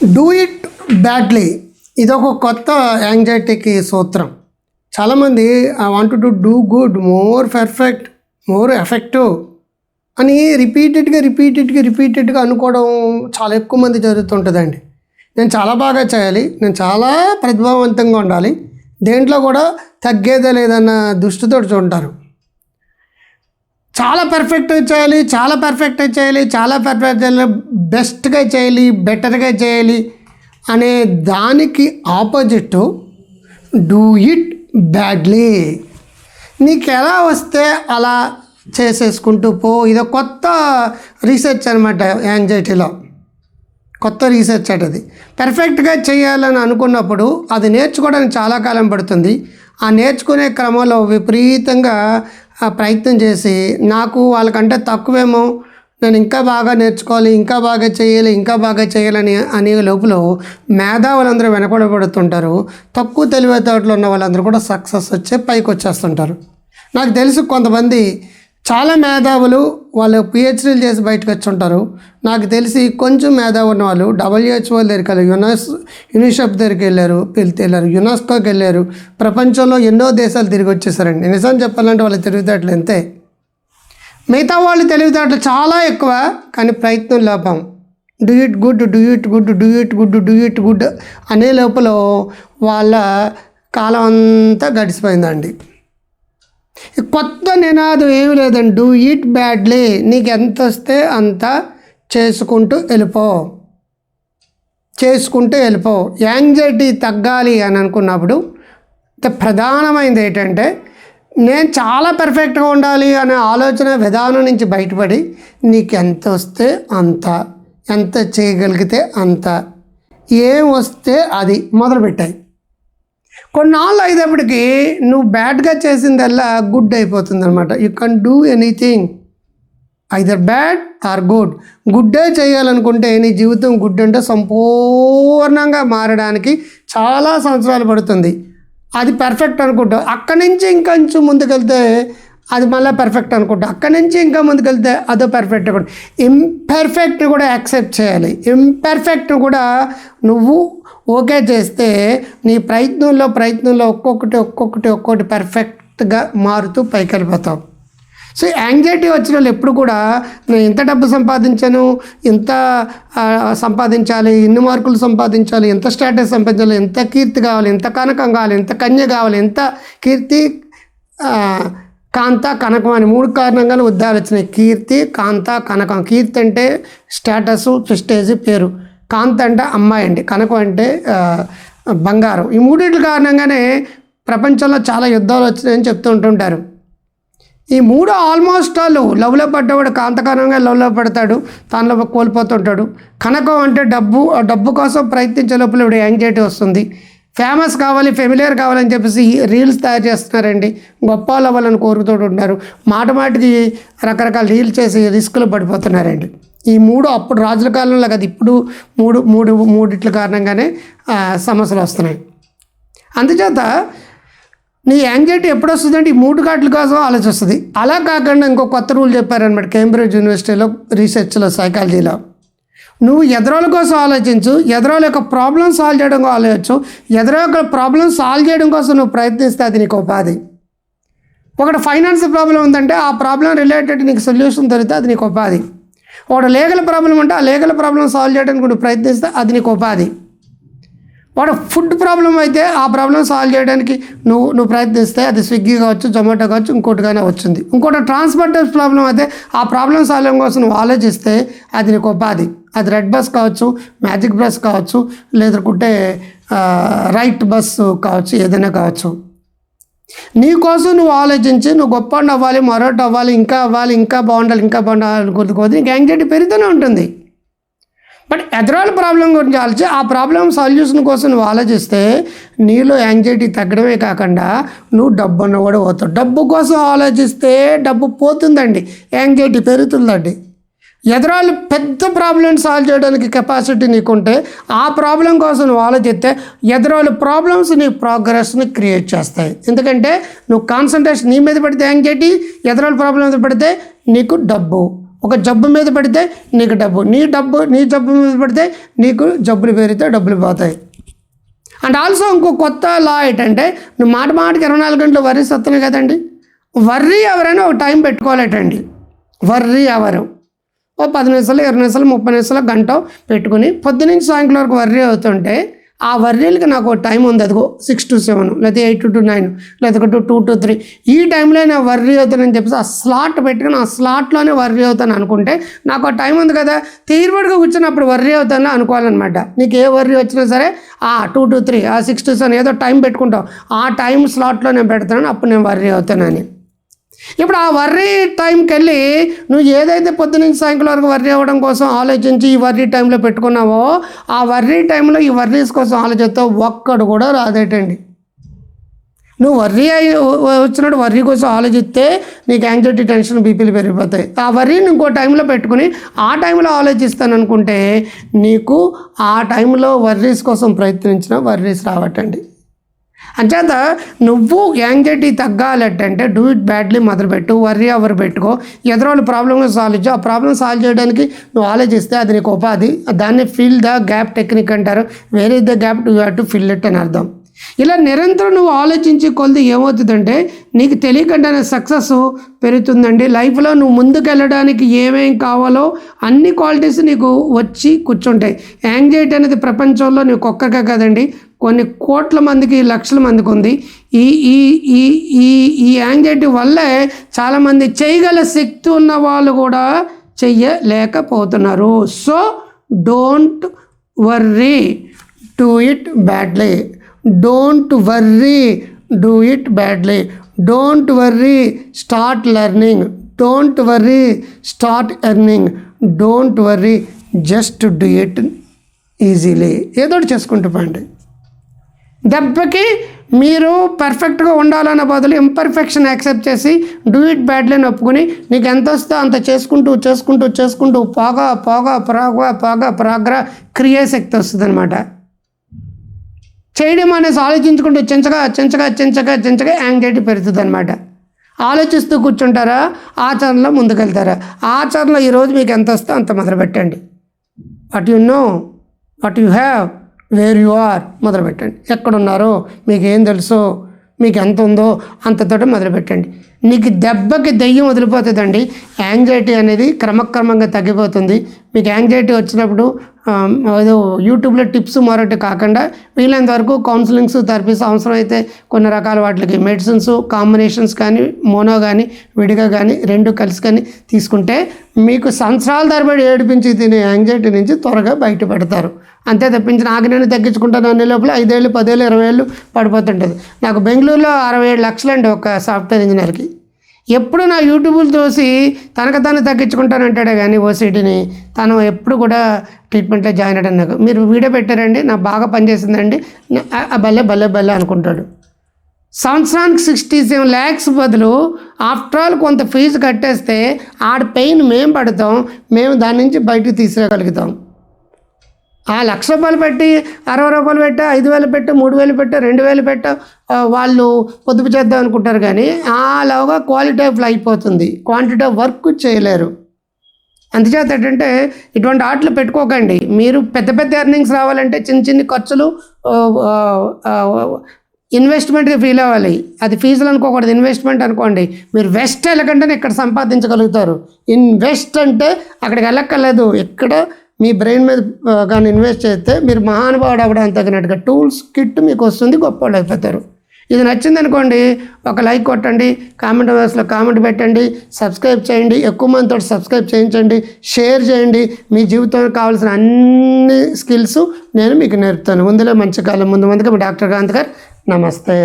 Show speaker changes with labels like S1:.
S1: Do it badly ఇది ఒక కొత్త యాంగ్జైటీకి సూత్రం. చాలామంది I want to do good more perfect more effective అని రిపీటెడ్గా రిపీటెడ్గా రిపీటెడ్గా అనుకోవడం చాలా ఎక్కువ మంది జరుగుతుంటుందండి. నేను చాలా బాగా చేయాలి నేను చాలా ప్రతిభావంతంగా ఉండాలి దేంట్లో కూడా తగ్గేదే లేదన్న దృష్టితో చూంటారు చాలా పర్ఫెక్ట్గా చేయాలి చాలా పర్ఫెక్ట్గా చేయాలి చాలా పర్ఫెక్ట్ చేయాలి బెస్ట్గా చేయాలి బెటర్గా చేయాలి అనే దానికి ఆపోజిట్ డూ ఇట్ బ్యాడ్లీ నీకు ఎలా వస్తే అలా చేసేసుకుంటూ పో. ఇది కొత్త రీసెర్చ్ అనమాట యాంగ్జైటీలో కొత్త రీసెర్చ్ అది. పర్ఫెక్ట్గా చేయాలని అనుకున్నప్పుడు అది నేర్చుకోవడానికి చాలా కాలం పడుతుంది. ఆ నేర్చుకునే క్రమంలో విపరీతంగా ప్రయత్నం చేసి నాకు వాళ్ళకంటే తక్కువేమో నేను ఇంకా బాగా నేర్చుకోవాలి ఇంకా బాగా చేయాలి ఇంకా బాగా చేయాలని అనే లోపల మేధావులందరూ వెనకబడబడుతుంటారు తక్కువ తెలివితేటలు ఉన్న వాళ్ళందరూ కూడా సక్సెస్ వచ్చే పైకి వచ్చేస్తుంటారు నాకు తెలుసు కొంతమంది చాలా మేధావులు వాళ్ళు పిహెచ్డీలు చేసి బయటకు వచ్చి ఉంటారు నాకు తెలిసి కొంచెం మేధావు ఉన్న వాళ్ళు డబ్ల్యూహెచ్ఓ దగ్గరికి వెళ్ళారు యునెస్ యూనిసెఫ్ దగ్గరికి వెళ్ళారు వెళ్తే వెళ్ళారు యునెస్కోకి వెళ్ళారు. ప్రపంచంలో ఎన్నో దేశాలు తిరిగి వచ్చేసారండి. నిజం చెప్పాలంటే వాళ్ళ తెలివితేటలు ఎంతే? మిగతా వాళ్ళు తెలివితేటలు చాలా ఎక్కువ కానీ ప్రయత్నం లోపం. Do it good do it good do it good do it good అనే లోపల వాళ్ళ కాలం అంతా గడిచిపోయిందండి. కొత్త నినాదం ఏమి లేదండి. Do it badly. నీకు ఎంత వస్తే అంత చేసుకుంటూ వెళ్ళిపో. చేసుకుంటూ వెళ్ళిపో. యాంగ్జైటీ తగ్గాలి అని అనుకున్నప్పుడు ప్రధానమైనది ఏంటంటే నేను చాలా పర్ఫెక్ట్గా ఉండాలి అనే ఆలోచన విధానం నుంచి బయటపడి నీకు ఎంత వస్తే అంత ఎంత చేయగలిగితే అంత ఏం వస్తే అది మొదలుపెట్టాయి. కొన్నాళ్ళు అయినప్పటికీ నువ్వు బ్యాడ్గా చేసిందల్లా గుడ్ అయిపోతుంది అనమాట you can do anything either bad or good గుడ్డే చేయాలనుకుంటే నీ జీవితం గుడ్ అంటే సంపూర్ణంగా మారడానికి చాలా సంవత్సరాలు పడుతుంది. అది పర్ఫెక్ట్ అనుకుంటావు అక్కడి నుంచి ఇంకొంచెం ముందుకెళ్తే అది మళ్ళీ పర్ఫెక్ట్ అనుకుంటా. అక్కడి నుంచి ఇంకా ముందుకెళ్తే అదో పర్ఫెక్ట్ అనుకుంటా. ఇంపర్ఫెక్ట్ కూడా యాక్సెప్ట్ చేయాలి. ఇంపర్ఫెక్ట్ కూడా నువ్వు ఓకే చేస్తే నీ ప్రయత్నంలో ప్రయత్నంలో ఒక్కొక్కటి ఒక్కొక్కటి ఒక్కొక్కటి పర్ఫెక్ట్గా మారుతూ పైకి వెళ్ళిపోతావు సో యాంగ్జైటీ వచ్చిన వాళ్ళు ఎప్పుడు కూడా నేను ఇంత డబ్బు సంపాదించాను ఇంత సంపాదించాలి ఇన్ని మార్కులు సంపాదించాలి ఎంత స్టేటస్ సంపాదించాలి ఎంత కీర్తి కావాలి ఎంత కనకం కావాలి ఎంత కన్య కావాలి ఎంత కీర్తి కాంత కనకం అని మూడు కారణంగానే ఉద్దాలు వచ్చినాయి. కీర్తి కాంత కనకం. కీర్తి అంటే స్టేటస్ ప్రెస్టేజ్ పేరు. కాంత అంటే అమ్మాయి అండి. కనకం అంటే బంగారం. ఈ మూడింటి కారణంగానే ప్రపంచంలో చాలా యుద్ధాలు వచ్చినాయని చెప్తూ ఉంటుంటారు. ఈ మూడు ఆల్మోస్ట్ వాళ్ళు లవ్లో పడ్డవాడు కాంతకారంగా లవ్లో పడతాడు. తనలో కోల్పోతుంటాడు. కనకం అంటే డబ్బు డబ్బు కోసం ప్రయత్నించే లోపల ఇప్పుడు యాంగ్జైటీ వస్తుంది. ఫేమస్ కావాలి ఫెమిలియర్ కావాలని చెప్పేసి రీల్స్ తయారు చేస్తున్నారండి. గొప్ప వాళ్ళు అవ్వాలని కోరుతూ ఉంటారు మాట మాటికి రకరకాల రీల్స్ చేసి రిస్కులు పడిపోతున్నారండి. ఈ మూడు అప్పుడు రాజుల కాలంలో కదా ఇప్పుడు మూడు మూడు మూడిట్ల కారణంగానే సమస్యలు వస్తున్నాయి. అందుచేత నీ యాంగ్జైటీ ఎప్పుడు వస్తుందంటే ఈ మూడు కాట్ల కోసం ఆలోచిస్తుంది. అలా కాకుండా ఇంకో కొత్త రూల్ చెప్పారనమాట కేంబ్రిడ్జ్ యూనివర్సిటీలో రీసెర్చ్లో సైకాలజీలో. నువ్వు ఎదరోల కోసం ఆలోచించు ఎదరోల యొక్క ప్రాబ్లం సాల్వ్ చేయడం ఆలోచించు ఎదరో యొక్క ప్రాబ్లం సాల్వ్ చేయడం కోసం నువ్వు ప్రయత్నిస్తే అది నీకు ఉపాధి. ఒకటి ఫైనాన్స్ ప్రాబ్లం ఉందంటే ఆ ప్రాబ్లం రిలేటెడ్ నీకు సొల్యూషన్ దొరికితే అది నీకు ఉపాధి. వాడు లీగల్ ప్రాబ్లం అంటే ఆ లీగల్ ప్రాబ్లం సాల్వ్ చేయడానికి నువ్వు ప్రయత్నిస్తే అది నీకు ఉపాధి. వాడు ఫుడ్ ప్రాబ్లం అయితే ఆ ప్రాబ్లం సాల్వ్ చేయడానికి నువ్వు నువ్వు ప్రయత్నిస్తే అది స్విగ్గీ కావచ్చు జొమాటో కావచ్చు ఇంకోటి కానీ వచ్చింది. ఇంకోటి ట్రాన్స్పోర్టేషన్ ప్రాబ్లం అయితే ఆ ప్రాబ్లం సాల్వ్ కోసం నువ్వు ఆలోచిస్తే అది నీకు ఉపాధి. అది రెడ్ బస్ కావచ్చు మ్యాజిక్ బస్ కావచ్చు లేదంటే రైట్ బస్సు కావచ్చు ఏదైనా కావచ్చు. నీ కోసం నువ్వు ఆలోచించి నువ్వు గొప్ప అవ్వాలి మరొకటి అవ్వాలి ఇంకా అవ్వాలి ఇంకా బాగుండాలి ఇంకా బాగుండాలి అనుకుంది కొద్ది నీకు యాంగ్జైటీ పెరుగుతూనే ఉంటుంది. బట్ ఎదరాల ప్రాబ్లం గురించి ఆలోచి ఆ ప్రాబ్లం సొల్యూషన్ కోసం నువ్వు ఆలోచిస్తే నీలో యాంగ్జైటీ తగ్గడమే కాకుండా నువ్వు డబ్బు అన్న కూడా పోతావు. డబ్బు కోసం ఆలోచిస్తే డబ్బు పోతుందండి. యాంగ్జైటీ పెరుగుతుందండి. ఎదరాలు పెద్ద ప్రాబ్లం సాల్వ్ చేయడానికి కెపాసిటీ నీకుంటే ఆ ప్రాబ్లం కోసం నువ్వు ఆలోచిస్తే ఎదరాలు ప్రాబ్లమ్స్ నీ ప్రోగ్రెస్ని క్రియేట్ చేస్తాయి. ఎందుకంటే నువ్వు కాన్సన్ట్రేషన్ నీ మీద పెడితే యాంగ్జైటీ ఎదురాలు ప్రాబ్లం మీద పెడితే నీకు డబ్బు. ఒక జబ్బు మీద పడితే నీకు డబ్బు. నీ డబ్బు నీ జబ్బు మీద పడితే నీకు జబ్బులు పెరిగితే డబ్బులు పోతాయి. అండ్ ఆల్సో ఇంకో కొత్త లా ఏంటంటే నువ్వు మాట మాటకి ఇరవై నాలుగు గంటలు వర్రీ వస్తున్నాయి కదండి? వర్రీ ఎవరైనా ఒక టైం పెట్టుకోలేటండి వర్రీ ఎవరు? ఓ పది నిమిషాలు ఇరవై నిమిషాలు ముప్పై నిమిషాలు గంట పెట్టుకుని పొద్దునుంచి సాయంకాలం వరకు వర్రీ అవుతుంటే ఆ వర్రీలకి నాకు టైం ఉంది. అదిగో సిక్స్ టు సెవెన్ లేదా ఎయిట్ టు నైన్ లేదా టూ టూ టు త్రీ. ఈ టైంలో నేను వర్రీ అవుతానని చెప్పేసి ఆ స్లాట్ పెట్టుకుని ఆ స్లాట్లోనే వర్రీ అవుతాను అనుకుంటే నాకు ఆ టైం ఉంది కదా. తీరుబడిగా కూర్చున్నప్పుడు వర్రీ అవుతాను అనుకోవాలన్నమాట. నీకు ఏ వర్రీ వచ్చినా సరే ఆ టూ టు త్రీ ఆ సిక్స్ టు సెవెన్ ఏదో టైం పెట్టుకుంటావు. ఆ టైం స్లాట్లో నేను పెడతాను అప్పుడు నేను వర్రీ అవుతానని. ఇప్పుడు ఆ వర్రీ టైంకి వెళ్ళి నువ్వు ఏదైతే పొద్దునుంచి సాయంకాలం వరకు వర్రీ అవ్వడం కోసం ఆలోచించి ఈ వర్రీ టైంలో పెట్టుకున్నావో ఆ వర్రీ టైంలో ఈ వర్రీస్ కోసం ఆలోచిస్తే ఒక్కడు కూడా రాదేటండి. నువ్వు వర్రీ అయి వచ్చినట్టు వర్రీ కోసం ఆలోచిస్తే నీకు యాంగ్జైటీ టెన్షన్ బీపీలు పెరిగిపోతాయి. ఆ వర్రీని ఇంకో టైంలో పెట్టుకుని ఆ టైంలో ఆలోచిస్తాను అనుకుంటే నీకు ఆ టైంలో వర్రీస్ కోసం ప్రయత్నించిన వర్రీస్ రావటండి. అంచేత నువ్వు యాంగ్జైటీ తగ్గాలంటే డూ ఇట్ బ్యాడ్లీ మొదలుపెట్టు వర్రీ అవర్ పెట్టుకో. ఎదురోళ్ళు ప్రాబ్లమ్ సాల్వ్ చేయు. ఆ ప్రాబ్లమ్ సాల్వ్ చేయడానికి నువ్వు ఆలోచిస్తే అది నీకు ఉపాధి. దాన్ని ఫిల్ ద గ్యాప్ టెక్నిక్ అంటారు. వేరే the gap to have to fill it అని అర్థం. ఇలా నిరంతరం నువ్వు ఆలోచించి కొలిది ఏమవుతుందంటే నీకు తెలియకుండానే సక్సెస్ పెరుగుతుందండి. లైఫ్లో నువ్వు ముందుకెళ్ళడానికి ఏమేం కావాలో అన్ని క్వాలిటీస్ నీకు వచ్చి కూర్చుంటాయి. యాంగ్జైటీ అనేది ప్రపంచంలో నీకు ఒక్కరికే కదండి కొన్ని కోట్ల మందికి లక్షల మందికి ఉంది. ఈ ఈ ఈ ఈ ఈ యాంగ్జైటీ వల్లే చాలామంది చేయగల శక్తి ఉన్న వాళ్ళు కూడా చెయ్యలేకపోతున్నారు so don't worry do it badly. Don't worry do it badly. Don't worry start learning. Don't worry start earning. Don't worry just do it easily. ఏదో ఒకటి చేసుకుంటూ పండి. దెబ్బకి మీరు పర్ఫెక్ట్గా ఉండాలన్న బదులు ఇంపర్ఫెక్షన్ యాక్సెప్ట్ చేసి డూ ఇట్ బ్యాడ్లీ అని ఒప్పుకుని నీకు ఎంత వస్తే అంత చేసుకుంటూ చేసుకుంటూ చేసుకుంటూ పోగా పోగా ప్రాగా పోగా ప్రాగ్రా క్రియాశక్తి వస్తుంది అనమాట చేయడం అనేసి ఆలోచించుకుంటూ చెంచగా చెంచగా చెంచగా చెంచగా యాంగ్జైటీ పెరుగుతుంది అనమాట ఆలోచిస్తూ కూర్చుంటారా? ఆచరణలో ముందుకెళ్తారా? ఆచరణలో ఈరోజు మీకు ఎంత వస్తే అంత మొదలుపెట్టండి. What you know what you have where you are మొదలుపెట్టండి. ఎక్కడున్నారో మీకు ఏం తెలుసో మీకు ఎంత ఉందో అంతతోటి మొదలుపెట్టండి. నీకు దెబ్బకి దెయ్యం వదిలిపోతుందండి. యాంగ్జైటీ అనేది క్రమక్రమంగా తగ్గిపోతుంది. మీకు యాంగ్జైటీ వచ్చినప్పుడు ఏదో యూట్యూబ్లో టిప్స్ మరొకటి కాకుండా వీలైనంత వరకు కౌన్సిలింగ్స్ థెరపీస్ అవసరమైతే కొన్ని రకాల వాటికి మెడిసిన్స్ కాంబినేషన్స్ కానీ మోనో కానీ విడిగా కానీ రెండు కలిసి కానీ తీసుకుంటే మీకు సంవత్సరాల తరబడి ఏడిపించి తినే యాంగ్జైటీ నుంచి త్వరగా బయటపడతారు. అంతే తప్పించి నాకు నేను తగ్గించుకుంటాను అనే లోపల ఐదేళ్ళు పదేళ్ళు ఇరవై ఏళ్ళు పడిపోతుంటుంది. నాకు బెంగళూరులో అరవై ఏడు లక్షలు అండి ఒక సాఫ్ట్వేర్ ఇంజనీర్కి. ఎప్పుడు నా యూట్యూబ్లు తోసి తనకు తాను తగ్గించుకుంటానంటాడే కానీ ఓసీటీని తను ఎప్పుడు కూడా ట్రీట్మెంట్లో జాయిన్ అయ్యాడు నాకు మీరు వీడియో పెట్టారండి నాకు బాగా పనిచేసిందండి. ఆ- భలే భలే భలే అనుకుంటాడు. సంవత్సరానికి సిక్స్టీ సెవెన్ ల్యాక్స్ బదులు ఆఫ్టర్ ఆల్ కొంత ఫీజు కట్టేస్తే ఆడ పెయిన్ మేము పడతాం మేము దాని నుంచి బయటకు తీసుకురాగలుగుతాం ఆ లక్ష రూపాయలు పెట్టి అరవై రూపాయలు పెట్టా ఐదు వేలు పెట్టా మూడు వేలు పెట్టా రెండు వేలు పెట్టా వాళ్ళు పొదుపు చేద్దాం అనుకుంటారు కానీ అలాగా క్వాలిటీ ఆఫ్ లైఫ్ అయిపోతుంది క్వాంటిటీ ఆఫ్ వర్క్ చేయలేరు. అందుచేత ఏంటంటే ఇటువంటి ఆటలు పెట్టుకోకండి. మీరు పెద్ద పెద్ద ఎర్నింగ్స్ రావాలంటే చిన్న చిన్న ఖర్చులు ఇన్వెస్ట్మెంట్కి ఫీల్ అవ్వాలి. అది ఫీజులు అనుకోకూడదు. ఇన్వెస్ట్మెంట్ అనుకోండి. మీరు వెస్ట్ వెళ్ళకంటేనే ఇక్కడ సంపాదించగలుగుతారు. ఇన్వెస్ట్ అంటే అక్కడికి వెళ్ళక్కర్లేదు. ఎక్కడ మీ బ్రెయిన్ మీద కానీ ఇన్వెస్ట్ చేస్తే మీరు మహానుభావుడు అవ్వడానికి తగినట్టుగా టూల్స్ కిట్ మీకు వస్తుంది గొప్ప అయిపోతారు. ఇది నచ్చింది అనుకోండి ఒక లైక్ కొట్టండి కామెంట్ బాక్స్లో కామెంట్ పెట్టండి సబ్స్క్రైబ్ చేయండి ఎక్కువ మందితో సబ్స్క్రైబ్ చేయించండి షేర్ చేయండి. మీ జీవితంలో కావాల్సిన అన్ని స్కిల్స్ నేను మీకు నేర్పుతాను. ముందులో మంచి కాలం ముందు ముందుగా మీ డాక్టర్ కాంత్ గారు నమస్తే.